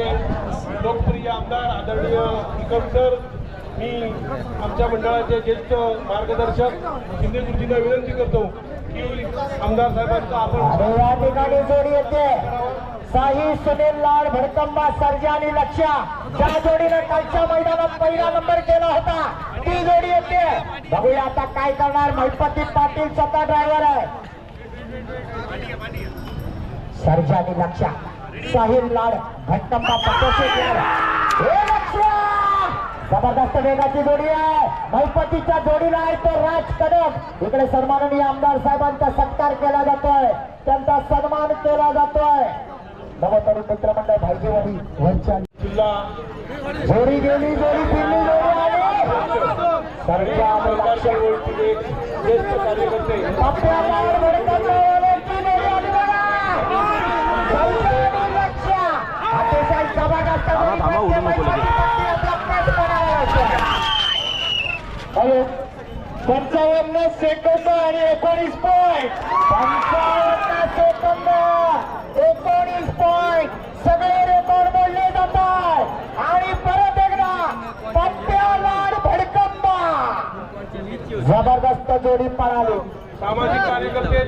आमचे लोकप्रिय आमदार आदरणीय निकम सर मी आमच्या मंडळाचे ज्येष्ठ मार्गदर्शक शिंदे गुरुजींना विनंती करतो की आमदार साहेबांचा आपण या ठिकाणी जोडी येते. साई सुनील लाड भडकंबा सर्जा आणि लक्ष्या ज्या जोडीनं कालच्या मैदानात पहिला नंबर केला होता ती जोडी येते. बघूया आता काय करणार महिपती पाटील स्वतः ड्रायव्हर आहे. सर्जा आणि लक्ष्या. साहिल लाड लक्ष्या! जबरदस्त वेगाची जोडी आहे. महिपतीच्या जोडीला आहे तो राज कदम. इकडे सन्माननीय आमदार साहेबांचा सत्कार केला जातोय. त्यांचा सन्मान केला जातोय. नवतरी मित्रमंडळ भाईजीवाडी वरच्या जिल्हा जोडी गेली जोडी फिरली जोडी आली. ओळखीचे ज्येष्ठ कार्यकर्ते आपल्या गावावर भडकंबावाल्यांची जोडी आली बघा. सर्जा आणि लक्ष्या. अतिशय जबरदस्त जोडी म्हणजे महिपती पाटील आपला पट बनायला लागतो. हॅलो. पंचावन्न सेकंद आणि एकोणीस पॉईंट पंचावन्न सेकंद एकोणीस पॉईंट सगळे रेकॉर्ड मोडले जातात. आणि परत एकदा पट्ट्या भडकंबा. जबरदस्त जोडी पळाली. सामाजिक कार्यकर्ते